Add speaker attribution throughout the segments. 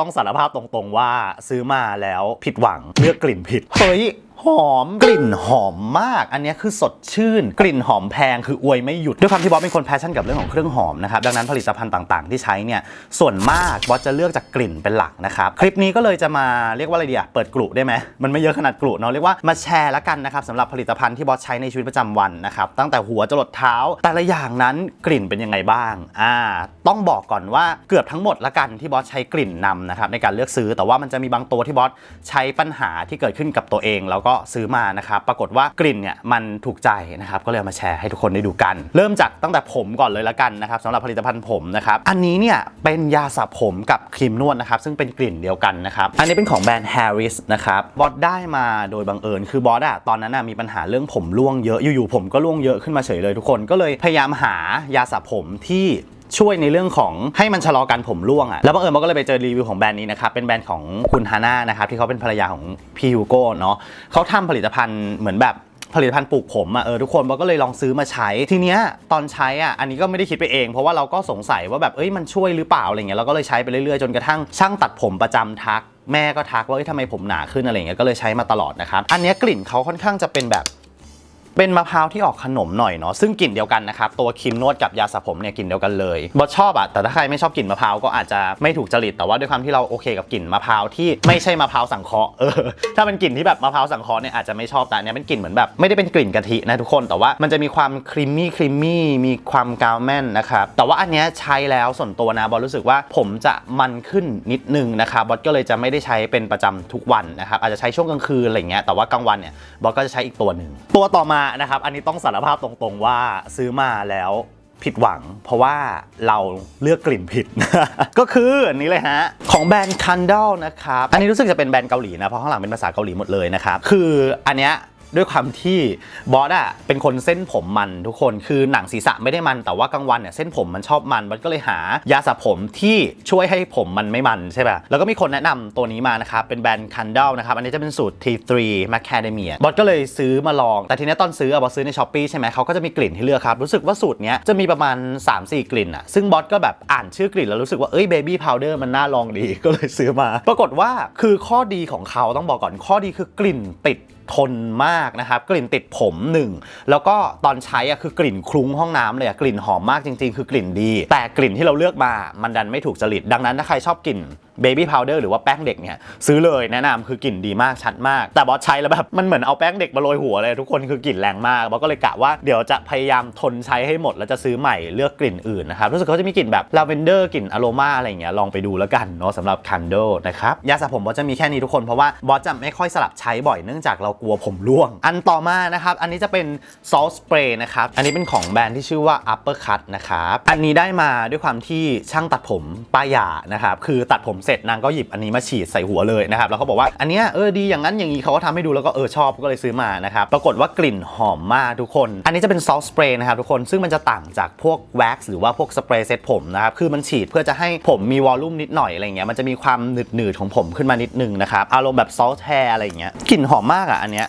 Speaker 1: ต้องสารภาพตรงๆว่าซื้อมาแล้วผิดหวังเลือกกลิ่นผิด เฮ้ยหอมกลิ่นหอมมาก อันนี้คือสดชื่น กลิ่นหอมแพงคืออวยไม่หยุดด้วยความที่บอสเป็นคนแพชชั่นกับเรื่องของเครื่องหอมนะครับดังนั้นผลิตภัณฑ์ต่างๆ ที่ใช้เนี่ยส่วนมากบอสจะเลือกจากกลิ่นเป็นหลักนะครับคลิปนี้ก็เลยจะมาเรียกว่าอะไรดีอะเปิดกลุ่ได้ไหมมันไม่เยอะขนาดกลุ่เนาะเรียกว่ามาแชร์ละกันนะครับสำหรับผลิตภัณฑ์ที่บอสใช้ในชีวิตประจำวันนะครับตั้งแต่หัวจรดเท้า แต่ละอย่างนั้นกลิ่นเป็นยังไงบ้างอ่าต้องบอกก่อนว่าเกือบทั้งหมดละกันที่บอสใช้กลิ่นนำนะครับในการเลือกซื้อแต่ว่ามันจะมีบางตัวที่บอสใช้ปัญหาที่เกิดขึ้นกับตัวเองแล้วก็ซื้อมานะครับ ปรากฏว่ากลิ่นเนี่ยมันถูกใจนะครับ ก็เลยเอามาแชร์ให้ทุกคนได้ดูกัน เริ่มจากตั้งแต่ผมก่อนเลยละกันนะครับสำหรับผลิตภัณฑ์ผมนะครับ อันนี้เนี่ยเป็นยาสระผมกับครีมนวดนะครับ ซึ่งเป็นกลิ่นเดียวกันนะครับ อันนี้เป็นของแบรนด์ Harris นะครับ บอสได้มาโดยบังเอิญ คือบอสอะตอนนั้นอะมีปัญหาเรื่องผมร่วงเยอะ อยู่ๆผมก็ร่วงเยอะขึ้นมาเฉยเลยทุกคน ก็เลยพยายามหายาสระผมที่ ช่วยในเรื่องของให้มันชะลอการผมร่วงอะแล้วบังเอิญมันก็เลยไปเจอรีวิวของแบรนด์นี้นะครับเป็นแบรนด์ของคุณฮาน่านะครับที่เขาเป็นภรรยาของพี่ฮูโก้เนาะเขาทำผลิตภัณฑ์เหมือนแบบผลิตภัณฑ์ปลูกผมอะเออทุกคนเราก็เลยลองซื้อมาใช้ ทีเนี้ยตอนใช้อะอันนี้ก็ไม่ได้คิดไปเอง เพราะว่าเราก็สงสัยว่าแบบเอ้ยมันช่วยหรือเปล่าอะไรเงี้ยเราก็เลยใช้ไปเรื่อยๆ จนกระทั่งช่างตัดผมประจำทัก แม่ก็ทักว่าเอ้ยทำไมผมหนาขึ้นอะไรเงี้ยก็เลยใช้มาตลอดนะครับอันเนี้ยกลิ่นเขาค่อนข้างจะเป็นแบบ เป็นมะพร้าวที่ออกขนมหน่อยเนาะซึ่งกลิ่นเดียวกันนะครับตัวครีมนวดกับยาสระผมเนี่ยกลิ่นเดียวกันเลยบอชอบอะแต่ถ้าใครไม่ชอบกลิ่นมะพร้าวก็อาจจะไม่ถูกจริตแต่ว่าด้วยความที่เราโอเคกับกลิ่นมะพร้าวที่ไม่ใช่มะพร้าวสังเคราะห์เออถ้าเป็นกลิ่นที่แบบมะพร้าวสังเคราะห์เนี่ยอาจจะไม่ชอบแต่อันเนี้ยเป็นกลิ่นเหมือนแบบไม่ได้เป็นกลิ่นกะทินะทุกคนแต่ว่ามันจะมีความครีมมี่ครีมมี่มีความกาวแม่นนะครับแต่ว่าอันเนี้ยใช้แล้วส่วนตัวนะบอสรู้สึกว่าผมจะมันขึ้นนิดนึงนะครับบอสก็เลยจะไม่ได้ใช้เป็นประจำทุกวันนะครับอาจจะใช้ช่วงกลางคืนอะไรเงี้ยแต่ว่ากลางวันเนี่ยบอสก็จะใช้อีกตัวหนึ่งตัวต่อมานะครับ อันนี้ต้องสารภาพตรงๆว่าซื้อมาแล้วผิดหวัง เพราะว่าเราเลือกกลิ่นผิด ก็คืออันนี้เลยฮะ ของแบรนด์คันดัลนะครับ อันนี้รู้สึกจะเป็นแบรนด์เกาหลีนะ เพราะข้างหลังเป็นภาษาเกาหลีหมดเลยนะครับ คืออันเนี้ย ด้วยความที่บอสอะเป็นคนเส้นผมมันทุกคนคือหนังศีรษะไม่ได้มันแต่ว่ากลางวันเนี่ยเส้นผมมันชอบมันบอสก็เลยหายาสระผมที่ช่วยให้ผมมันไม่มันใช่ป่ะแล้วก็มีคนแนะนำตัวนี้มานะครับเป็นแบรนด์ Candle นะครับอันนี้จะเป็นสูตร T3 Macadamia บอสก็เลยซื้อมาลอง แต่ทีนี้ตอนซื้ออะบอสซื้อใน s h อ p e e ใช่ไหมเขาก็จะมีกลิ่นให้เลือกครับรู้สึกว่าสูตรเนี้ยจะมีประมาณ 3-4 กลิ่นอะซึ่งบอสก็แบบอ่านชื่อกลิ่นแล้วรู้สึกว่าเอ้ย Baby Powder มันน่าลองดีก็เลยซื้อมา ปรากฏว่าคือข้อดีของเขาต้องบอกก่อนข้อดีคือกลิ่นติดทนมากนะครับกลิ่นติดผมหนึ่งแล้วก็ตอนใช้อะคือกลิ่นคลุ้งห้องน้ำเลยอะกลิ่นหอมมากจริง ๆ คือกลิ่นดี แต่กลิ่นที่เราเลือกมามันดันไม่ถูกจริตดังนั้นถ้าใครชอบกลิ่นเบบี้พาวเดอร์หรือว่าแป้งเด็กเนี่ยซื้อเลยแนะนำคือกลิ่นดีมากชัดมาก แต่บอสใช้แล้วแบบมันเหมือนเอาแป้งเด็กมาโรยหัวเลยทุกคนคือกลิ่นแรงมากบอสก็เลยกะว่าเดี๋ยวจะพยายามทนใช้ให้หมดแล้วจะซื้อใหม่เลือกกลิ่นอื่นนะครับรู้สึกเขาจะมีกลิ่นแบบลาเวนเดอร์กลิ่นอโรมาอะไรอย่างเงี้ยลองไปดูแล้วกันเนาะสำหรับ Candle นะครับยาสระผมบอสจะมีแค่นี้ทุกคนเพราะว่าบอสจะไม่ค่อยสลับใช้บ่อยเนื่องจากเรากลัวผมร่วง อันต่อมานะครับอันนี้จะเป็นซอสสเปรย์นะครับอันนี้เป็นของแบรนด์ที่ชื่อว่า Upper Cut นะครับอันนี้ได้มาด้วยความที่ช่างตัดผมป้ายานะครับคือตัดผมเสร็จนางก็หยิบอันนี้มาฉีดใส่หัวเลยนะครับแล้วเขาบอกว่าอันเนี้ยเออดีอย่างนั้นอย่างนี้เขาก็ทำให้ดูแล้วก็เออชอบก็เลยซื้อมานะครับปรากฏว่ากลิ่นหอมมากทุกคน อันนี้จะเป็นซอสสเปรย์นะครับทุกคนซึ่งมันจะต่างจากพวกแว็กซ์หรือว่าพวกสเปรย์เซ็ตผมนะครับคือมันฉีดเพื่อจะให้ผมมีวอลลุ่มนิดหน่อยอะไรเงี้ยมันจะมีความหนืดๆของผมขึ้นมานิดนึงนะครับอารมณ์แบบซอสแฮร์อะไรเงี้ยกลิ่นหอมมากอะอันเนี้ย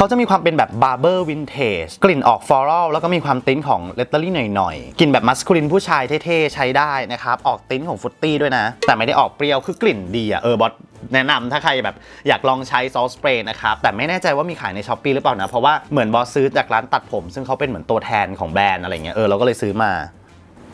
Speaker 1: เขาจะมีความเป็นแบบบาร์เบอร์วินเทจกลิ่นออกฟลอรัลแล้วก็มีความติ้นของเลตเตอรี่หน่อยๆกลิ่นแบบมัสคูลินผู้ชายเท่ๆใช้ได้นะครับออกติ้นของฟุตตี้ด้วยนะ แต่ไม่ได้ออกเปรี้ยวคือกลิ่นดีอะเออบอสแนะนำถ้าใครแบบอยากลองใช้ซอสสเปรย์นะครับ แต่ไม่แน่ใจว่ามีขายในช้อปปีหรือเปล่านะ เพราะว่าเหมือนบอสซื้อจากร้านตัดผม ซึ่งเขาเป็นเหมือนตัวแทนของแบรนด์อะไรเงี้ยเออเราก็เลยซื้อมา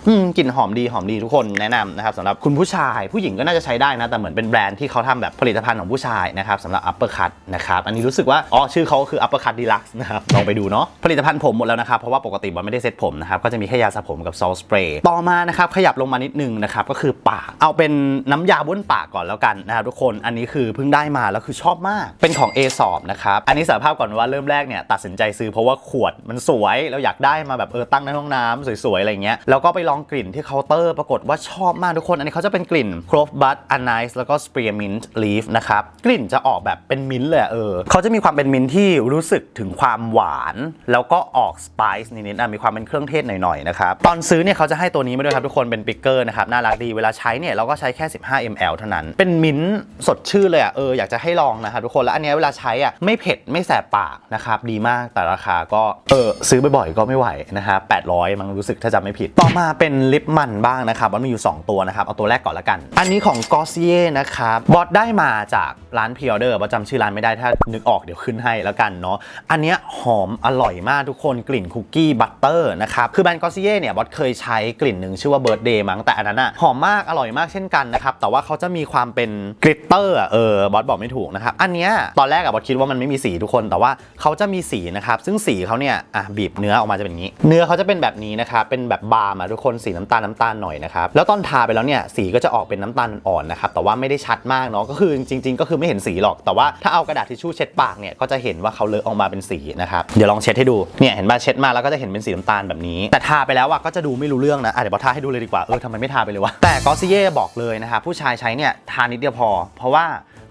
Speaker 1: อืมกลิ่นหอมดีหอมดีทุกคนแนะนำนะครับสำหรับคุณผู้ชายผู้หญิงก็น่าจะใช้ได้นะ แต่เหมือนเป็นแบรนด์ที่เขาทำแบบผลิตภัณฑ์ของผู้ชายนะครับสำหรับ Upper Cut นะครับอันนี้รู้สึกว่าอ๋อชื่อเขาคือ Upper Cut Deluxe นะครับลองไปดูเนาะผลิตภัณฑ์ผมหมดแล้วนะครับเพราะว่าปกติบอลไม่ได้เซ็ตผมนะครับก็จะมีแค่ยาสระผมกับซอลสเปรย์ต่อมานะครับขยับลงมานิดนึงนะครับก็คือปากเอาเป็นน้ำยาบ้วนปากก่อนแล้วกันนะครับทุกคนอันนี้คือเพิ่งได้มาแล้วคือชอบมากเป็นของ a อ o p นะครับอันนี้สารภาพก่อนว่าเริ่มแรกเนี่ยตัดสินใจซื้อเพราะว่าขวดมันสวยเราอยากได้มาแบบเออตั้งในห้องน้ำสวยๆอะไรเงี้ยแล้วก็ไปลองกลิ่นที่เคาน์เตอร์ปรากฏว่าชอบมากทุกคน อันนี้เขาจะเป็นกลิ่น clove bud anise แล้วก็ spearmint leaf นะครับ กลิ่นจะออกแบบเป็นมิ้นท์เลยอะเออเขาจะมีความเป็นมิ้นท์ที่รู้สึกถึงความหวาน แล้วก็ออกสไปซ์นิดๆอะมีความเป็นเครื่องเทศหน่อยๆนะครับตอนซื้อเนี่ยเขาจะให้ตัวนี้มาด้วยครับทุกคนเป็นปิกเกอร์นะครับน่ารักดีเวลาใช้เนี่ยเราก็ใช้แค่ 15 ml เท่านั้น เป็นมิ้นท์สดชื่นเลยอะเอออยากจะให้ลองนะครับทุกคนแล้วอันนี้เวลาใช้อะไม่เผ็ดไม่แสบปากนะครับดีมากแต่ราคาก็เออซื้อบ่อยๆก็ไม่ไหวนะครับ800มั้งรู้สึกถ้าจำไม่ผิดต่อมาเป็นเป็นลิปมันบ้างนะครับมันมีอยู่ 2 ตัวนะครับ เอาตัวแรกก่อนละกัน อันนี้ของ g o s s i e r นะครับบอสได้มาจากร้านพ r ออเดอร์บอสจำชื่อร้านไม่ได้ถ้านึกออกเดี๋ยวขึ้นให้แล้วกันเนาะอันเนี้ยหอมอร่อยมากทุกคนกลิ่นคุกกี้บัตเตอร์นะครับคือแบรนด์ g o s s i e r เนี่ยบอสเคยใช้กลิ่นหนึ่งชื่อว่า Birthday มั้งแต่อันนั้นอะหอมมากอร่อยมากเช่นกันนะครับแต่ว่าเขาจะมีความเป็นกริตเตอร์เออบอสบอกไม่ถูกนะครับอันเนี้ยตอนแรกอะบอสคิดว่ามันไม่มีสีทุกคน แต่ว่าเขาจะมีสีนะครับซึ่งสีเขาเนี่ยอะบีบเนื้อออกมาจะเป็นอย่างนี้ เนื้อเขาจะเป็นแบบนี้นะครับเป็นแบบบาร์มาทุกคนสีน้ำตาลน้ำตาลหน่อยนะครับแล้วตอนทาไปแล้วเนี่ยสีก็จะออกเป็นน้ำตาลอ่อนนะครับแต่ว่าไม่ได้ชัดมากเนาะก็คือจริง ๆ ก็คือไม่เห็นสีหรอกแต่ว่าถ้าเอากระดาษทิชชู่เช็ดปากเนี่ยก็จะเห็นว่าเขาเลอะออกมาเป็นสีนะครับเดี๋ยวลองเช็ดให้ดูเนี่ยเห็นป่ะเช็ดมาแล้วก็จะเห็นเป็นสีน้ำตาลแบบนี้ แต่ทาไปแล้วอะก็จะดูไม่รู้เรื่องนะะเดี๋ยวบอทาให้ดูเลยดีกว่าเออทำไมไม่ทาไปเลยวะแต่กอซิเย่บอกเลยนะครับผู้ชายใช้เนี่ยทานิดเดียวพอ เพราะว่า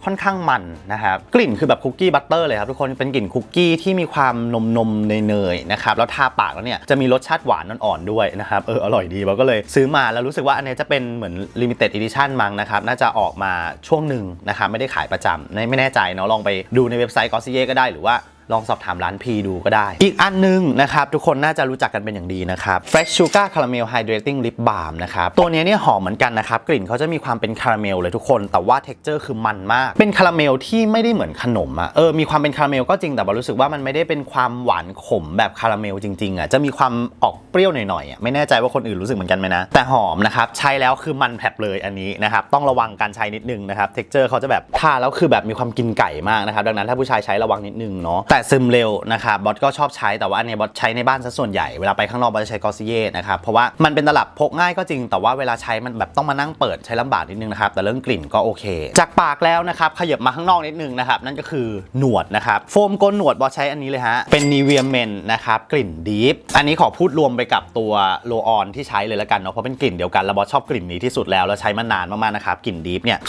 Speaker 1: ค่อนข้างมันนะครับกลิ่นคือแบบคุกกี้บัตเตอร์เลยครับทุกคนเป็นกลิ่นคุกกี้ที่มีความนมนมเนยๆนะครับแล้วทาปากแล้วเนี่ยจะมีรสชาติหวานอ่อนๆด้วยนะครับเอออร่อยดีเราก็เลยซื้อมาแล้วรู้สึกว่าอันนี้จะเป็นเหมือนลิมิเต็ดเอ dition มั้งนะครับน่าจะออกมาช่วงหนึ่งนะครับไม่ได้ขายประจำไม่ไม่แน่ใจเนาะลองไปดูในเว็บไซต์กอซิเย่ก็ได้หรือว่า ลองสอบถามร้านพีดูก็ได้ อีกอันหนึงนะครับ ทุกคนน่าจะรู้จักกันเป็นอย่างดีนะครับ Fresh Sugar Caramel Hydrating Lip Balm นะครับ ตัวนี้เนี่ยหอมเหมือนกันนะครับ กลิ่นเขาจะมีความเป็นคาราเมลเลยทุกคน แต่ว่า texture คือมันมาก เป็นคาราเมลที่ไม่ได้เหมือนขนมอะเออมีความเป็นคาราเมลก็จริงแต่ว่ารู้สึกว่ามันไม่ได้เป็นความหวานขมแบบคาราเมลจริงๆอะจะมีความออกเปรี้ยวหน่อยๆอะไม่แน่ใจว่าคนอื่นรู้สึกเหมือนกันไหมนะแต่หอมนะครับใช้แล้วคือมันแผลบเลยอันนี้นะครับต้องระวังการใช้นิดนึงนะครับ texture เขาจะแบบทาแล้วคือแบบมีความกินไก่มากนะครับดังนั้นถ้าผู้ชายใช้ระวังนิดนึงเนาะแต่ซึมเร็วนะครับบอสก็ชอบใช้แต่ว่าอันนี้บอสใช้ในบ้านซะส่วนใหญ่เวลาไปข้างนอกบอสจะใช้กอซิเย่นะครับเพราะว่ามันเป็นตลับพกง่ายก็จริงแต่ว่าเวลาใช้มันแบบต้องมานั่งเปิดใช้ลำบากนิดนึงนะครับแต่เรื่องกลิ่นก็โอเค จากปากแล้วนะครับขยับมาข้างนอกนิดนึงนะครับนั่นก็คือหนวดนะครับโฟมโกนหนวดบอสใช้อันนี้เลยฮะเป็น Nivea Men นะครับกลิ่นดีฟอันนี้ขอพูดรวมไปกับตัวโลออนที่ใช้เลยละกันเนาะเพราะเป็นกลิ่นเดียวกันแล้วบอสชอบกลิ่นนี้ที่สุดแล้วแล้วใช้มานานมากๆนะครับกลิ่นดีฟเนี่ย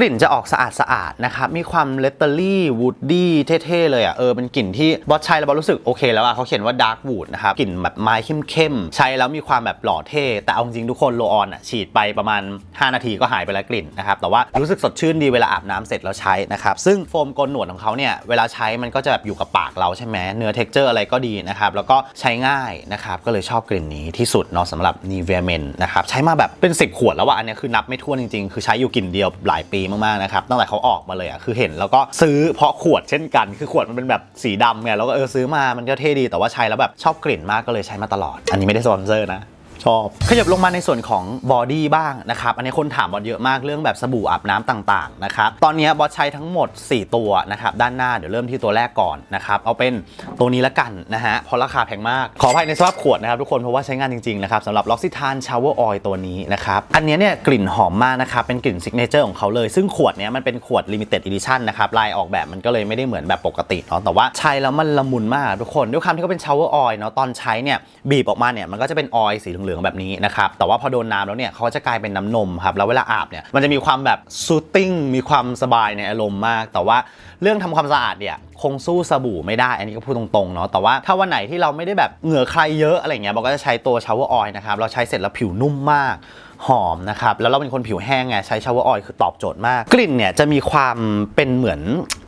Speaker 1: กลิ่นจะออกสะอาดสะอาดๆนะครับมีความเลตเตอรี่วูดดี้เท่ๆเลยอะเออเป็นกลิ่นที่บอสใช้แล้วบอสรู้สึกโอเคแล้วอะเขาเขียนว่าดาร์กวูดนะครับกลิ่นแบบไม้เข้มๆใช้แล้วมีความแบบหล่อเท่ แต่เอาจริงทุกคนโลออนอะฉีดไปประมาณ 5 นาทีก็หายไปแล้วกลิ่นนะครับแต่ว่ารู้สึกสดชื่นดีเวลาอาบน้ำเสร็จแล้วใช้นะครับซึ่งโฟมโกนหนวดของเขาเนี่ยเวลาใช้มันก็จะแบบอยู่กับปากเราใช่ไหมเนื้อเท็กเจอร์อะไรก็ดีนะครับแล้วก็ใช้ง่ายนะครับก็เลยชอบกลิ่นนี้ที่สุดเนาะสำหรับ Nivea Men นนะครับใช้มาแบบเป็น 10 ขวดแล้วว่าอันนี้คือนับไม่ถ้วจริงๆ คือใช้อยู่กลิ่นเดียวหลายปีมากๆนะครับตั้งแต่เขาออกมาเลยอะคือเห็นแล้วก็ซื้อเพราะขวดเช่นกัน คือขวดมันเป็นแบบสีดำไงแล้วก็เออซื้อมามันก็เท่ดีแต่ว่าใช้แล้วแบบชอบกลิ่นมากก็เลยใช้มาตลอด อันนี้ไม่ได้สปอนเซอร์นะ ชอบ ขยับลงมาในส่วนของบอดี้บ้างนะครับ อันนี้คนถามบอสเยอะมากเรื่องแบบสบู่อาบน้ำต่างๆนะครับตอนนี้บอสใช้ทั้งหมด 4 ตัวนะครับด้านหน้าเดี๋ยวเริ่มที่ตัวแรกก่อนนะครับเอาเป็นตัวนี้ละกันนะฮะเพราะราคาแพงมาก ขออภัยในสภาพขวดนะครับทุกคนเพราะว่าใช้งานจริงๆนะครับสำหรับล็อกซิทานชาวเวอร์ออยตัวนี้นะครับอันนี้เนี่ยกลิ่นหอมมากนะครับเป็นกลิ่นซิกเนเจอร์ของเขาเลย ซึ่งขวดเนี้ยมันเป็นขวด limited edition นนะครับลายออกแบบมันก็เลยไม่ได้เหมือนแบบปกติเนาะแต่ว่าใช้แล้วมันละมุนมากทุกคนด้วยความที่เขาเป็นชาวเวอร์ออยเนาะตอนใช้เนี่ยบีบออกมาเนี่ยมันก็จะเป็นออยล์สีเหลืองๆแบบนี้นะครับแต่ว่าพอโดนน้ำแล้วเนี่ยเขาจะกลายเป็นน้ำนมครับแล้วเวลาอาบเนี่ยมันจะมีความแบบซูตติ้งมีความสบายในอารมณ์มาก แต่ว่าเรื่องทำความสะอาดเนี่ยคงสู้สบู่ไม่ได้ อันนี้ก็พูดตรงๆเนาะแต่ว่าถ้าวันไหนที่เราไม่ได้แบบเหงื่อใครเยอะอะไรเงี้ยเราก็จะใช้ตัวชาวเวอร์ออยนะครับเราใช้เสร็จแล้วผิวนุ่มมาก หอมนะครับ แล้วเราเป็นคนผิวแห้งไงใช้ชาวเวอร์ออยล์คือตอบโจทย์มาก กลิ่นเนี่ยจะมีความเป็นเหมือน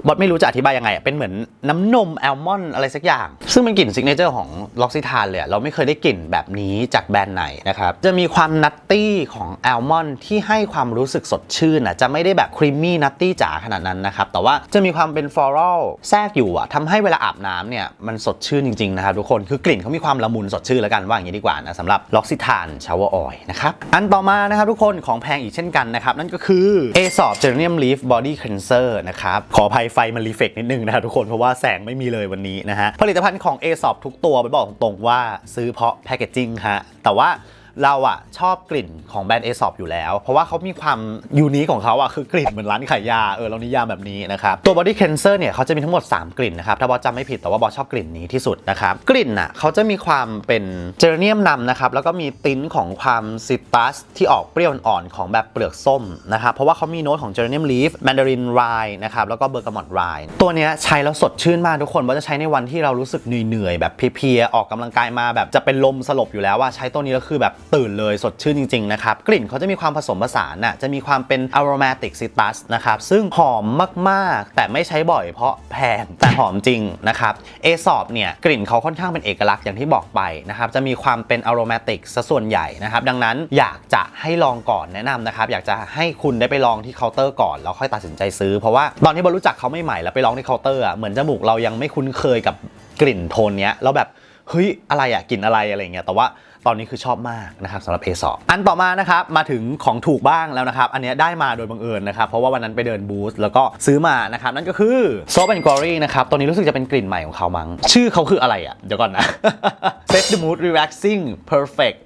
Speaker 1: บอสไม่รู้จะอธิบายยังไง เป็นเหมือนน้ำนมแอลมอนด์อะไรสักอย่าง ซึ่งเป็นกลิ่นซิกเนเจอร์ของล็อกซิทานเลยเราไม่เคยได้กลิ่นแบบนี้จากแบรนด์ไหนนะครับจะมีความนัตตี้ของแอลมอนด์ที่ให้ความรู้สึกสดชื่นอะจะไม่ได้แบบครีมมี่นัตตี้จ๋าขนาดนั้นนะครับแต่ว่าจะมีความเป็นฟลอรัลแทรกอยู่อะทำให้เวลาอาบน้ำเนี่ยมันสดชื่นจริงๆนะครับทุกคนคือกลิ่นเขามีความละมุนสดชื่นแล้วกันว่าอย่างนี้ดีกว่านะสำหรับล็อกซิทานชาวเวอร์ออยนะครับอันต่อมานะครับทุกคนของแพงอีกเช่นกันนะครับ นั่นก็คือ a s o p Geranium Leaf Body Cleanser นะครับ ขออภัยไฟมันรีเฟกนิดนึงนะครับทุกคน เพราะว่าแสงไม่มีเลยวันนี้นะฮะ ผลิตภัณฑ์ของ a s o p ทุกตัวไปบอกตรงๆว่าซื้อเพราะแพคเกจจิ้งฮะแต่ว่า เราอะชอบกลิ่นของแบรนด์ a s o p อยู่แล้ว เพราะว่าเขามีความยูนิคของเขาอะคือกลิ่นเหมือนร้านขายยาเออเรานิยามแบบนี้นะครับตัว Body Cleanser เนี่ยเขาจะมีทั้งหมด 3 กลิ่นนะครับถ้าบอสจำไม่ผิดแต่ว่าบอสชอบกลิ่นนี้ที่สุดนะครับกลิ่นอะเขาจะมีความเป็นเจอร์เนียมนำนะครับแล้วก็มีติ้นของความซิตรัสที่ออกเปรี้ยวอ่อนของแบบเปลือกส้มนะครับเพราะว่าเขามีโน้ตของเจอร์เนียมลีฟแมนดารินไรนะครับแล้วก็เบอร์กามอตไรตัวเนี้ยใช้แล้วสดชื่นมากทุกคนว่าจะใช้ในวันที่เรารู้สึกเหนื่อยๆแบบเพลียๆออกกำลังกายมาแบบจะเป็นลมสลบอยู่แล้วว่าใช้ตัวนี้แล้วคือแบบตื่นเลยสดชื่นจริง ๆ นะครับ กลิ่นเขาจะมีความผสมผสานน่ะจะมีความเป็น aromatic citrus นะครับ ซึ่งหอมมาก ๆ แต่ไม่ใช้บ่อยเพราะแพงแต่หอมจริงนะครับเอซอบเนี่ยกลิ่นเขาค่อนข้างเป็นเอกลักษณ์อย่างที่บอกไปนะครับจะมีความเป็น aromatic ซะส่วนใหญ่นะครับดังนั้นอยากจะให้ลองก่อนแนะนำนะครับอยากจะให้คุณได้ไปลองที่เคาน์เตอร์ก่อนแล้วค่อยตัดสินใจซื้อ เพราะว่าตอนที่บอลรู้จักเขาไม่ใหม่แล้วไปลองที่เคาน์เตอร์อะเหมือนจมูกเรายังไม่คุ้นเคยกับกลิ่นโทนเนี้ยแล้วแบบเฮ้ยอะไรอะกลิ่นอะไรอะไรเงี้ยแต่ว่า ตอนนี้คือชอบมากนะครับสำหรับ A2 อันต่อมานะครับมาถึงของถูกบ้างแล้วนะครับ อันนี้ได้มาโดยบังเอิญนะครับ เพราะว่าวันนั้นไปเดินบูธแล้วก็ซื้อมานะครับนั่นก็คือ Soap and Glory นะครับตอนนี้รู้สึกจะเป็นกลิ่นใหม่ของเขามั้งชื่อเขาคืออะไรอะเดี๋ยวก่อนนะ Set the mood relaxing perfect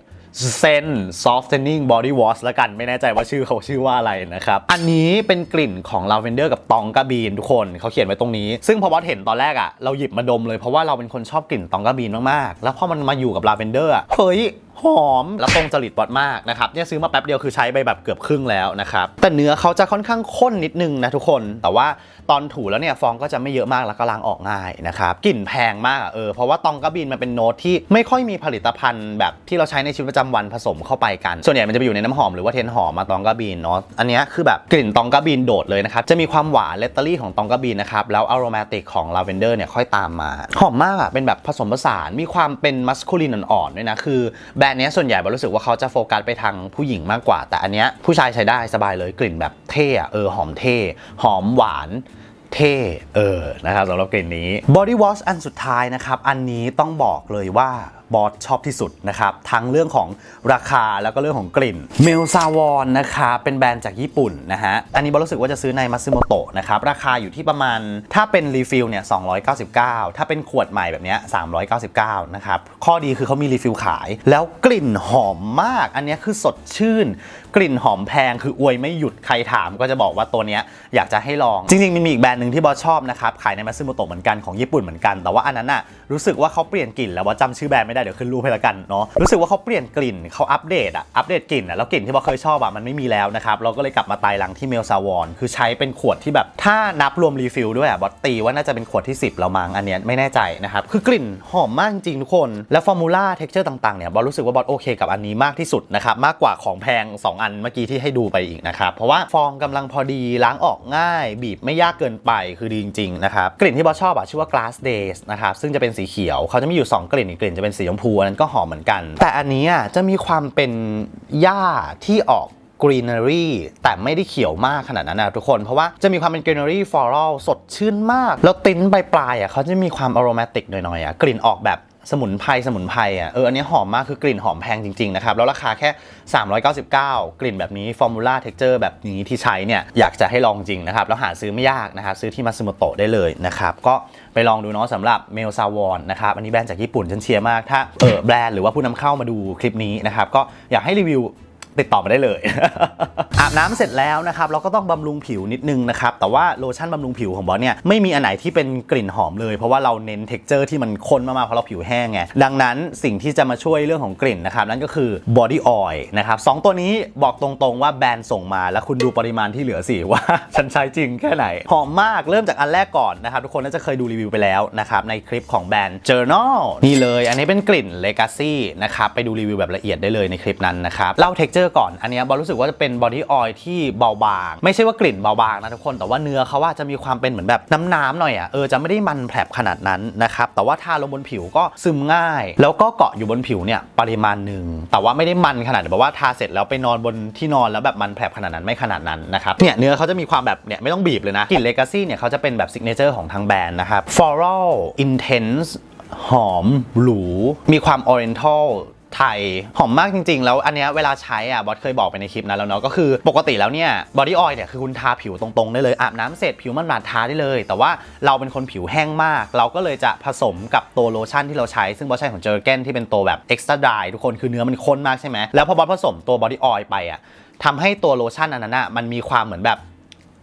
Speaker 1: เซน softening body wash ละกันไม่แน่ใจว่าชื่อเขาชื่อว่าอะไรนะครับ อันนี้เป็นกลิ่นของลาเวนเดอร์กับตองกาบีนทุกคนเขาเขียนไว้ตรงนี้ ซึ่งพอบอสเห็นตอนแรกอะ่ะเราหยิบมาดมเลยเพราะว่าเราเป็นคนชอบกลิ่นตองกาบีนมากๆ แล้วพอมันมาอยู่กับลาเวนเดอร์อะเฮ้ยหอม แล้วตรงจริตบอสมากนะครับเนี่ยซื้อมาแป๊บเดียวคือใช้ไปแบบเกือบครึ่งแล้วนะครับแต่เนื้อเขาจะค่อนข้างข้นนิดนึงนะทุกคน แต่ว่าตอนถูแล้วเนี่ยฟองก็จะไม่เยอะมากแล้วก็ล้างออกง่ายนะครับกลิ่นแพงมากเออเพราะว่าตองกระบินมันเป็นโน้ตที่ไม่ค่อยมีผลิตภัณฑ์แบบที่เราใช้ในชีวิตประจำวันผสมเข้าไปกัน ส่วนใหญ่มันจะไปอยู่ในน้ำหอมหรือว่าเทนหอมมาตองกระบินเนาะอันนี้คือแบบกลิ่นตองกระบินโดดเลยนะครับจะมีความหวานเลตเตอรี่ของตองกระบินนะครับแล้วอโรมาติกของลาเวนเดอร์เนี่ยค่อยตามมาหอมมากอะเป็นแบบผสมผสานมีความเป็นมัสคูลินอ่อนๆด้วยนะคือแบรนด์นี้ส่วนใหญ่บรู้สึกว่าเขาจะโฟกัสไปทางผู้หญิงมากกว่า แต่อันเนี้ยผู้ชายใช้ได้สบายเลยกลิ่นแบบเท่เออหอมเท่ หอมหวานเท่เออนะครับสำหรับกลิ่นนี้ Body Wash อันสุดท้ายนะครับ อันนี้ต้องบอกเลยว่า บอสชอบที่สุดนะครับ ทั้งเรื่องของราคาแล้วก็เรื่องของกลิ่นเมลซาวอนนะคะเป็นแบรนด์จากญี่ปุ่นนะฮะ อันนี้บอสรู้สึกว่าจะซื้อในมัซึโมโตะนะครับ ราคาอยู่ที่ประมาณถ้าเป็นรีฟิลเนี่ย299 ถ้าเป็นขวดใหม่แบบนี้ย399นะครับข้อดีคือเขามีรีฟิลขาย แล้วกลิ่นหอมมาก อันนี้คือสดชื่น กลิ่นหอมแพงคืออวยไม่หยุดใครถามก็จะบอกว่าตัวเนี้ยอยากจะให้ลอง จริงๆมันมีอีกแบรนด์หนึ่งที่บอสชอบนะครับ ขายในมั s ึโมโตะเหมือนกันของญี่ปุ่นเหมือนกัน แต่ว่าอันนั้นน่ะรู้สึกว่าเขาเปลี่ยนกลิ่นแล้วว่าจำชื่อแบรนด์ไม่ได้เดี๋ยวขึ้นรูปให้ละกันเนาะรู้สึกว่าเขาเปลี่ยนกลิ่นเขาอัปเดตอะอัปเดตกลิ่นอะแล้วกลิ่นที่บอสเคยชอบอะมันไม่มีแล้วนะครับเราก็เลยกลับมาตายหลังที่เมลซาวอนคือใช้เป็นขวดที่แบบถ้านับรวมรีฟิลด้วยอะบอสตีว่าน่าจะเป็นขวดที่ 10แล้วมังอันเนี้ยไม่แน่ใจนะครับคือกลิ่นหอมมากจริงทุกคน แล้วฟอร์มูล่าเท็กเจอร์ต่างๆเนี่ยบอสรู้สึกว่าบอสโอเคกับอันนี้มากที่สุดนะครับมากกว่าของแพง2อันเมื่อกี้ที่ให้ดูไปอีกนะครับ เพราะว่าฟองกำลังพอดีล้างออกง่าย บีบไม่ยากเกินไปคือดีจริงๆนะครับ กลิ่นที่บอชอบอะชื่อว่า glass days นะครับ ซึ่งจะเป็นสีเขียว เขาจะมีอยู่ 2 กลิ่นอีกกลิ่นจะเป็นสีชมพูอันนั้นก็หอมเหมือนกัน แต่อันนี้อะจะมีความเป็นหญ้าที่ออกกรีน e รีแต่ไม่ได้เขียวมากขนาดนั้นนะทุกคน เพราะว่าจะมีความเป็นกรีน e รีฟลอรัลสดชื่นมาก แล้วติ้นปลายๆอะเขาจะมีความอโรมาติกหน่อยๆอะกลิ่นออกแบบ สมุนไพรสมุนไพรอะเอออันนี้หอมมากคือกลิ่นหอมแพงจริงๆนะครับแล้วราคาแค่ 399 กลิ่นแบบนี้ฟอร์มูล่าเท็กเจอร์แบบนี้ที่ใช้เนี่ยอยากจะให้ลองจริงนะครับแล้วหาซื้อไม่ยากนะครับซื้อที่มาซึโมโตะได้เลยนะครับก็ไปลองดูเนาะสำหรับเมลซาวอนนะครับอันนี้แบรนด์จากญี่ปุ่นฉันเชียร์มากถ้าเออแบรนด์หรือว่าผู้นำเข้ามาดูคลิปนี้นะครับก็อยากให้รีวิว ติดต่อมาได้เลย อาบน้ำเสร็จแล้วนะครับเราก็ต้องบำรุงผิวนิดนึงนะครับแต่ว่าโลชั่นบำรุงผิวของบอสเนี่ยไม่มีอันไหนที่เป็นกลิ่นหอมเลยเพราะว่าเราเน้นเท็กเจอร์ที่มันข้นมากๆเพราะเราผิวแห้งไงดังนั้นสิ่งที่จะมาช่วยเรื่องของกลิ่นนะครับนั่นก็คือบอดี้ออยล์นะครับสองตัวนี้บอกตรงๆว่าแบรนด์ส่งมาแล้วคุณดูปริมาณที่เหลือสิว่าฉันใช้จริงแค่ไหนหอมมากเริ่มจากอันแรกก่อนนะครับทุกคนน่าจะเคยดูรีวิวไปแล้วนะครับในคลิปของแบรนด์ Journal นี่เลย อันนี้เป็นกลิ่น Legacy นะครับไปดูรีวิวแบบละเอียดได้เลยในคลิปนั้นนะครับเล่าเท็กเจอร์ก่อน อันนี้บอสรู้สึกว่าจะเป็นบอดี้ออยล์ที่เบาบาง ไม่ใช่ว่ากลิ่นเบาบางนะทุกคน แต่ว่าเนื้อเขาว่าจะมีความเป็นเหมือนแบบน้ำๆหน่อยอะ เออจะไม่ได้มันแผลบขนาดนั้นนะครับ แต่ว่าทาลงบนผิวก็ซึมง่าย แล้วก็เกาะอยู่บนผิวเนี่ยปริมาณหนึ่ง แต่ว่าไม่ได้มันขนาดแบบว่าทาเสร็จแล้วไปนอนบนที่นอนแล้วแบบมันแผลบขนาดนั้นไม่ขนาดนั้นนะครับเนี่ยเนื้อเขาจะมีความแบบเนี่ยไม่ต้องบีบเลยนะกลิ่นเลกาซี่เนี่ยเขาจะเป็นแบบซิกเนเจอร์ของทางแบรนด์นะครับ floral intense หอม หรู มีความ oriental ไทย หอมมากจริง ๆ แล้วอันเนี้ยเวลาใช้อะบอสเคยบอกไปในคลิปนั้นแล้วเนาะก็คือปกติแล้วเนี่ยบอดี้ออยล์เนี่ยคือคุณทาผิวตรงๆได้เลยอาบน้ำเสร็จผิวมันหนาทาได้เลย แต่ว่าเราเป็นคนผิวแห้งมาก เราก็เลยจะผสมกับตัวโลชั่นที่เราใช้ ซึ่งบอสใช้ของเจอร์เกนที่เป็นตัวแบบเอ็กซ์ตร้าดายทุกคนคือเนื้อมันข้นมากใช่ไหมแล้วพอบอสผสมตัวบอดี้ออยล์ไปอะทำให้ตัวโลชั่นอันนั้นอะมันมีความเหมือนแบบ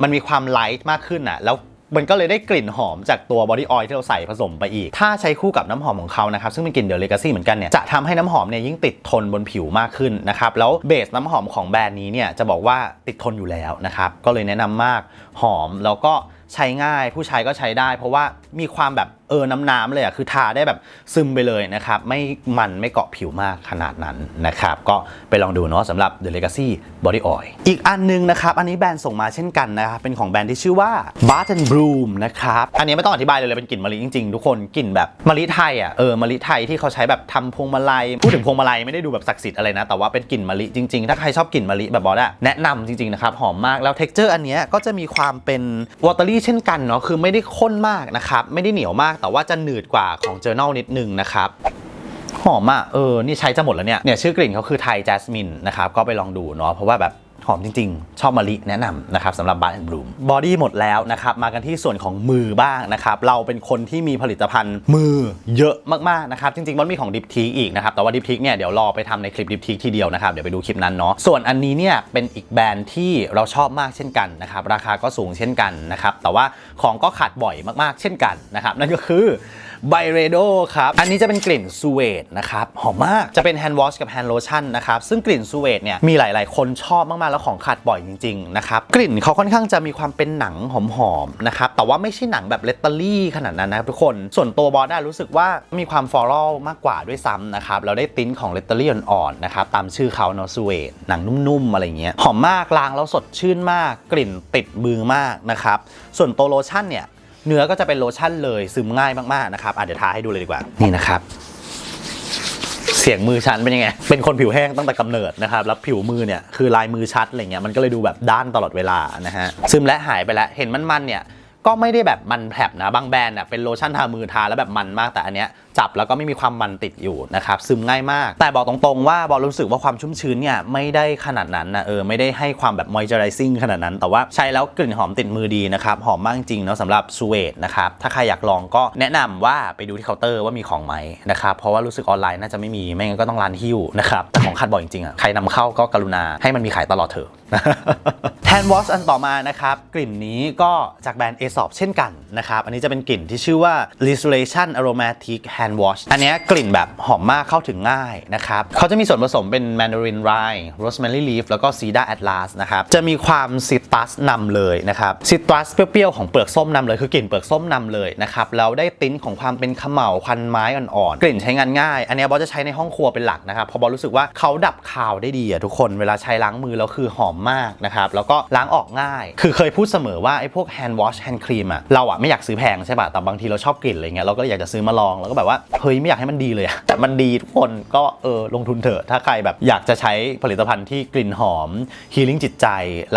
Speaker 1: มันมีความไลท์มากขึ้นอะแล้ว มันก็เลยได้กลิ่นหอมจากตัวบอดี้ออยล์ที่เราใส่ผสมไปอีก ถ้าใช้คู่กับน้ำหอมของเขานะครับซึ่งเป็นกลิ่นเดอะเลกาซี่เหมือนกันเนี่ยจะทำให้น้ำหอมเนี่ยยิ่งติดทนบนผิวมากขึ้นนะครับแล้วเบสน้ำหอมของแบรนด์นี้เนี่ยจะบอกว่าติดทนอยู่แล้วนะครับก็เลยแนะนำมากหอมแล้วก็ใช้ง่ายผู้ใช้ก็ใช้ได้ เพราะว่ามีความแบบ เออน้ำๆเลยอะคือทาได้แบบซึมไปเลยนะครับ ไม่มันไม่เกาะผิวมากขนาดนั้นนะครับ ก็ไปลองดูเนาะสำหรับ The Legacy Body Oil อีกอันนึงนะครับ อันนี้แบรนด์ส่งมาเช่นกันนะครับ เป็นของแบรนด์ที่ชื่อว่า Bath and Bloom นะครับ อันนี้ไม่ต้องอธิบายเลยเลยเป็นกลิ่นมะลิจริงๆ ทุกคนกลิ่นแบบมะลิไทยอะเออมะลิไทยที่เขาใช้แบบทำพวงมาลัยพูดถึงพวงมาลัยไม่ได้ดูแบบศักดิ์สิทธิ์อะไรนะแต่ว่าเป็นกลิ่นมะลิจริงๆ ถ้าใครชอบกลิ่นมะลิแบบบอสอะแนะนำจริงๆนะครับหอมมากแล้ว t e x t อร์อันเนี้ยก็จะมีความเป็นวอเตอรี่เช่นกันเนาะคือไม่ได้ข้นมากนะครับไม่ได้เหนียวมากแต่ว่าจะหนืดกว่าของ Journal นิดนึงนะครับหอมอะเออนี่ใช้จะหมดแล้วเนี่ยเนี่ยชื่อกลิ่นเขาคือไทยแจสมินนะครับก็ไปลองดูเนาะเพราะว่าแบบ หอมจริงๆ ชอบมะลิแนะนำนะครับสำหรับบัตแอนบลูมบอดี้หมดแล้วนะครับ มากันที่ส่วนของมือบ้างนะครับ เราเป็นคนที่มีผลิตภัณฑ์มือเยอะมากๆนะครับ จริงๆมันมีของดิปทีอีกนะครับ แต่ว่าดิปทีเนี่ยเดี๋ยวรอไปทำในคลิปดิปทีทีเดียวนะครับ เดี๋ยวไปดูคลิปนั้นเนาะส่วนอันนี้เนี่ยเป็นอีกแบรนด์ที่เราชอบมากเช่นกันนะครับราคาก็สูงเช่นกันนะครับแต่ว่าของก็ขาดบ่อยมากๆ เช่นกันนะครับนั่นก็คือ ไบเรโดครับ อันนี้จะเป็นกลิ่นซูเวตนะครับ หอมมาก จะเป็นแฮนด์วอชกับแฮนด์โลชั่นนะครับ ซึ่งกลิ่นซูเวตเนี่ยมีหลาย ๆ คนชอบมาก ๆ แล้วของขาดบ่อยจริง ๆ นะครับ กลิ่นเขาค่อนข้างจะมีความเป็นหนังหอม ๆ นะครับ แต่ว่าไม่ใช่หนังแบบเลตเตอรี่ขนาดนั้นนะครับทุกคน ส่วนตัวบอสได้รู้สึกว่ามีความฟลอรัลมากกว่าด้วยซ้ำนะครับ เราได้ติ้นของเลตเตอรี่อ่อน ๆ นะครับ ตามชื่อเขาเนาะซูเวตหนังนุ่ม ๆ อะไรเงี้ย หอมมาก ล้างแล้วสดชื่นมาก กลิ่นติดมือมากนะครับ ส่วนตัวโลชั่นเนี่ย เนื้อก็จะเป็นโลชั่นเลยซึมง่ายมากๆนะครับอะเดี๋ยวทาให้ดูเลยดีกว่านี่นะครับเสียงมือฉันเป็นยังไง เป็นคนผิวแห้งตั้งแต่กำเนิดนะครับ แล้วผิวมือเนี่ยคือลายมือชัดอะไรเงี้ย มันก็เลยดูแบบด้านตลอดเวลานะฮะ ซึมและหายไปแล้ว เห็นมันๆเนี่ย ก็ไม่ได้แบบมันแผลบนะบางแบรนด์อะเป็นโลชั่นทามือทาแล้วแบบมันมากแต่อันเนี้ยจับแล้วก็ไม่มีความมันติดอยู่นะครับซึมง่ายมาก แต่บอกตรงๆว่าบอลรู้สึกว่าความชุ่มชื้นเนี่ยไม่ได้ขนาดนั้นนะเออไม่ได้ให้ความแบบ moisturizing ขนาดนั้น แต่ว่าใช้แล้วกลิ่นหอมติดมือดีนะครับ หอมมากจริงเนาะสำหรับซูเวตนะครับ ถ้าใครอยากลองก็แนะนำว่าไปดูที่เคาน์เตอร์ว่ามีของไหมนะครับ เพราะว่ารู้สึกออนไลน์น่าจะไม่มีไม่งั้นก็ต้องร้านฮิ้วนะครับแต่ของขาดบ่อยจริงๆอะใครนำเข้าก็กรุณาให้มันมีขายตลอดเถอะ แฮนด์วอชอันต่อมานะครับ กลิ่นนี้ก็จากแบรนด์ a s o p เช่นกันนะครับ อันนี้จะเป็นกลิ่นที่ชื่อว่า Restoration Aromatic Hand Wash อันนี้กลิ่นแบบหอมมากเข้าถึงง่ายนะครับเขาจะมีส่วนผสมเป็น Mandarin Rye Rosemary Leaf แล้วก็ Cedar Atlas นะครับจะมีความซิตรัสนำเลยนะครับซิตรัสเปรี้ยวๆของเปลือกส้มนำเลยคือกลิ่นเปลือกส้มนำเลยนะครับแล้วได้ติ้นของความเป็นขม่าวควันไม้อ่อนๆกลิ่นใช้งานง่าย อันนี้บอสจะใช้ในห้องครัวเป็นหลักนะครับเพราะบอสรู้สึกว่าเขาดับคาวได้ดีอะทุกคนเวลาใช้ล้างมือแล้วคือหอมมากนะครับแล้วก็ล้างออกง่าย คือเคยพูดเสมอว่าไอ้พวก hand wash hand cream อะเราอะไม่อยากซื้อแพงใช่ป่ะแต่บางทีเราชอบกลิ่นอะไรเงี้ยเราก็อยากจะซื้อมาลองแล้วก็แบบว่าเฮ้ยไม่อยากให้มันดีเลยอะแต่มันดีทุกคนก็เออลงทุนเถอะถ้าใครแบบอยากจะใช้ผลิตภัณฑ์ที่กลิ่นหอม healing จิตใจ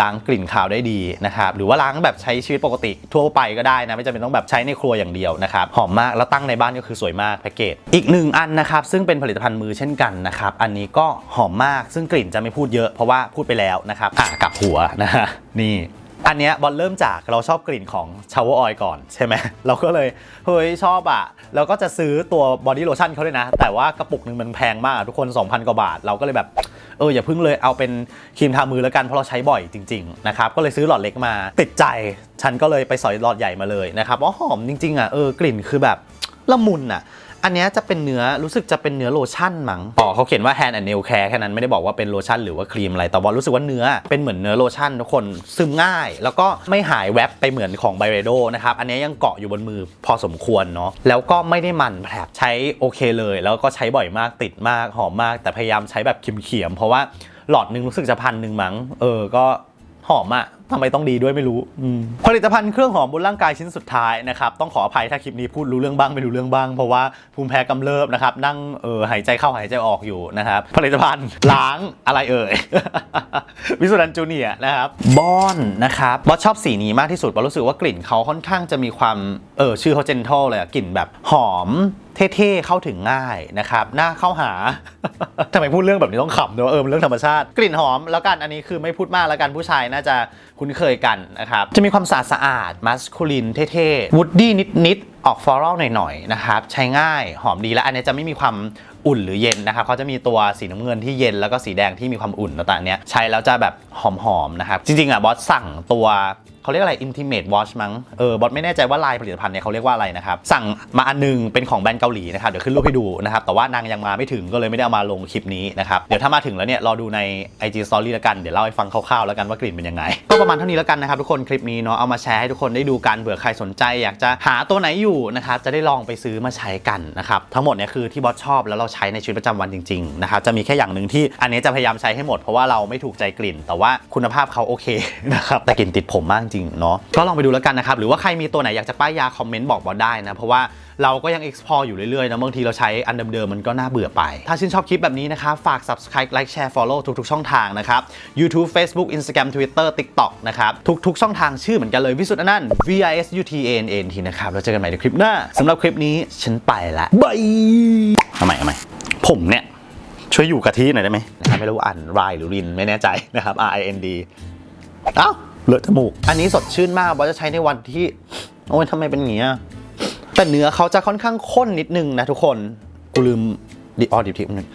Speaker 1: ล้างกลิ่นคาวได้ดีนะครับหรือว่าล้างแบบใช้ชีวิตปกติทั่วไปก็ได้นะไม่จำเป็นต้องแบบใช้ในครัวอย่างเดียวนะครับหอมมากแล้วตั้งในบ้านก็คือสวยมากแพ็กเกจอีกหนึ่งอันนะครับซึ่งเป็นผลิตภัณฑ์มือเช่นกันนะครับอันนี้ก็หอมมากซึ่งกลิ่นจะไม่พูดเยอะเพราะว่าพูดไปแล้วนะครับอะกับหัวนะฮะนี่ อันเนี้ยบอลเริ่มจากเราชอบกลิ่นของชาวเวออยก่อนใช่ไหมเราก็เลยเฮ้ยชอบอะแล้วก็จะซื้อตัวบอดี้โลชั่นเขาด้วยนะ แต่ว่ากระปุกหนึ่งมันแพงมากทุกคน 2,000 กว่าบาท เราก็เลยแบบเอออย่าพึ่งเลยเอาเป็นครีมทามือแล้วกันเพราะเราใช้บ่อยจริงๆนะครับก็เลยซื้อหลอดเล็กมาติดใจ ฉันก็เลยไปสอยหลอดใหญ่มาเลยนะครับอ๋อหอมจริงๆอะเออกลิ่นคือแบบละมุนอะ อันเนี้ยจะเป็นเนื้อรู้สึกจะเป็นเนื้อโลชั่นมั้งอ๋อเขาเขียนว่า hand and nail care แค่นั้นไม่ได้บอกว่าเป็นโลชั่นหรือว่าครีมอะไรแต่ว่ารู้สึกว่าเนื้อเป็นเหมือนเนื้อโลชั่นทุกคนซึมง่าย แล้วก็ไม่หายแวบไปเหมือนของไบเรโดนะครับ อันนี้ยังเกาะอยู่บนมือพอสมควรเนาะแล้วก็ไม่ได้มันแผลบใช้โอเคเลย แล้วก็ใช้บ่อยมากติดมากหอมมาก แต่พยายามใช้แบบเขียมๆเพราะว่าหลอดนึงรู้สึกจะพันหนึ่งมั้งเออก็หอมอะทำไมต้องดีด้วยไม่รู้ ผลิตภัณฑ์เครื่องหอมบนร่างกายชิ้นสุดท้ายนะครับ ต้องขออภัยถ้าคลิปนี้พูดรู้เรื่องบ้างไม่รู้เรื่องบ้าง เพราะว่าภูมิแพ้กำเริบนะครับ นั่งเออหายใจเข้าหายใจออกอยู่นะครับ ผลิตภัณฑ์ล้างอะไรเอ่ย วิสุรันจูเนียนะครับ บอนนะครับบอสชอบสีนี้มากที่สุดบอสรู้สึกว่ากลิ่นเขาค่อนข้างจะมีความเออชื่อเขาเจนทัลเลยอะกลิ่นแบบหอมเท่ๆ เข้าถึงง่ายนะครับหน้าเข้าหา ทำไมพูดเรื่องแบบนี้ต้องขำด้วยเออมันเรื่องธรรมชาติ กลิ่นหอมแล้วกัน อันนี้คือไม่พูดมากแล้วกันผู้ชายน่าจะคุ้นเคยกันนะครับ จะมีความสะอาดสะอาดมัสคูลินเท่ๆวูดดี้นิดๆ ออกฟลอรัลหน่อยๆนะครับ ใช้ง่ายหอมดีและอันนี้จะไม่มีความอุ่นหรือเย็นนะครับเขาจะมีตัวสีน้ำเงินที่เย็นแล้วก็สีแดงที่มีความอุ่นต่างๆเนี้ยใช้แล้วจะแบบหอมๆนะครับ จริงๆอะบอสสั่งตัว เขาเรียกอะไร intimate watch มั้ง เออบอสไม่แน่ใจว่าลายผลิตภัณฑ์เนี่ยเขาเรียกว่าอะไรนะครับ สั่งมาอันหนึงเป็นของแบรนด์เกาหลีนะครับ เดี๋ยวขึ้นรูปให้ดูนะครับ แต่ว่านางยังมาไม่ถึงก็เลยไม่ได้เอามาลงคลิปนี้นะครับ เดี๋ยวถ้ามาถึงแล้วเนี่ยรอดูใน IG Story แล้วกัน เดี๋ยวเล่าให้ฟังคร่าวๆแล้วกันว่ากลิ่นเป็นยังไง ก็ประมาณเท่านี้แล้วกันนะครับทุกคน คลิปนี้เนาะ เอามาแชร์ให้ทุกคนได้ดูกัน เผื่อใครสนใจ อยากจะหาตัวไหนอยู่นะครับ จะได้ลองไปซื้อมาใช้กันนะครับ ทั้งหมดเนี่ยคือที่บอสชอบแล้วเราใช้ในชีวิตประจำวันจริงๆนะครับ จะมีแค่อย่างหนึ่งที่อันนี้จะพยายามใช้ให้หมดเพราะว่าเราไม่ถูกใจกลิ่น แต่ว่าคุณภาพเขาโอเคนะครับแต่กลิ่นติดผมมากจริงเนาะก็ลองไปดูแล้วกันนะครับหรือว่าใครมีตัวไหนอยากจะป้ายยาคอมเมนต์บอกบอสได้นะเพราะว่าเราก็ยัง explore อยู่เรื่อยๆนะบางทีเราใช้อันเดิมๆมันก็น่าเบื่อไป ถ้าชื่นชอบคลิปแบบนี้นะครับฝาก subscribe like share follow ทุกๆ ช่องทางนะครับ YouTube Facebook Instagram Twitter TikTok นะครับทุกๆ ช่องทางชื่อเหมือนกันเลยวิสุทธ์อนันต์ V I S U T A N N T นะครับแล้วเจอกันใหม่ในคลิปหน้าสำหรับคลิปนี้ฉันไปละบายทำไมทำไมผมเนี่ยช่วยอยู่กับที่หน่อยได้ไหมนะครับไม่รู้อ่านรายหรือรินไม่แน่ใจนะครับ R I N D เอ้า เลอะจมูก อันนี้สดชื่นมากบอสจะใช้ในวันที่ โอ้ยทำไมเป็นอย่างเงี้ยแต่เนื้อเขาจะค่อนข้างข้นนิดนึงนะทุกคน กูลืมดิออดิบทิปนึง